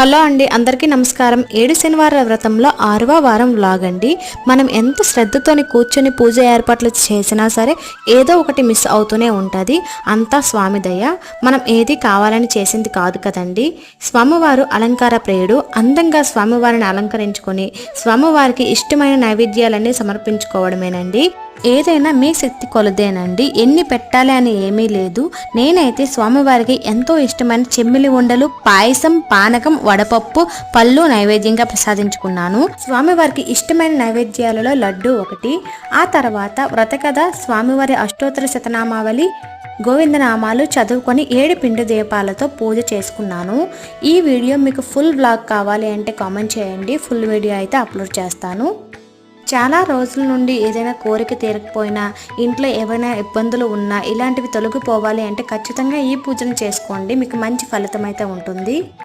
Hello అండి అందరికీ నమస్కారం. ఏడు శనివార వ్రతంలో ఆరవ వారం వ్లాగ్ అండి మనం ఎంత శ్రద్ధతోని కూర్చొని పూజ ఏర్పాట్లు చేసినా సరే ఏదో ఒకటి మిస్ అవుతూనే ఉంటుంది. అంతా స్వామి దయ. మనం ఏది కావాలని చేసింది కాదు కదండి. స్వామివారు అలంకార ప్రియుడు. అందంగా స్వామివారిని అలంకరించుకొని స్వామివారికి ఇష్టమైన నైవేద్యాలన్నీ సమర్పించుకోవడమేనండి. ఏదైనా మీ శక్తి కొలదేనండి. ఎన్ని పెట్టాలి అని ఏమీ లేదు. నేనైతే స్వామివారికి ఎంతో ఇష్టమైన చెమ్మిలి ఉండలు పాయసం పానకం వడపప్పు పళ్ళు నైవేద్యంగా ప్రసాదించుకున్నాను. స్వామివారికి ఇష్టమైన నైవేద్యాలలో లడ్డు ఒకటి. ఆ తర్వాత వ్రతకథ స్వామివారి అష్టోత్తర శతనామావళి గోవిందనామాలు చదువుకొని ఏడు పిండి దీపాలతో పూజ చేసుకున్నాను. ఈ వీడియో మీకు ఫుల్ బ్లాగ్ కావాలి అంటే కామెంట్ చేయండి. ఫుల్ వీడియో అయితే అప్లోడ్ చేస్తాను. చాలా రోజుల నుండి ఏదైనా కోరిక తీరకపోయినా ఇంట్లో ఏవైనా ఇబ్బందులు ఉన్నా ఇలాంటివి తొలగిపోవాలి అంటే ఖచ్చితంగా ఈ పూజను చేసుకోండి. మీకు మంచి ఫలితం అయితే ఉంటుంది.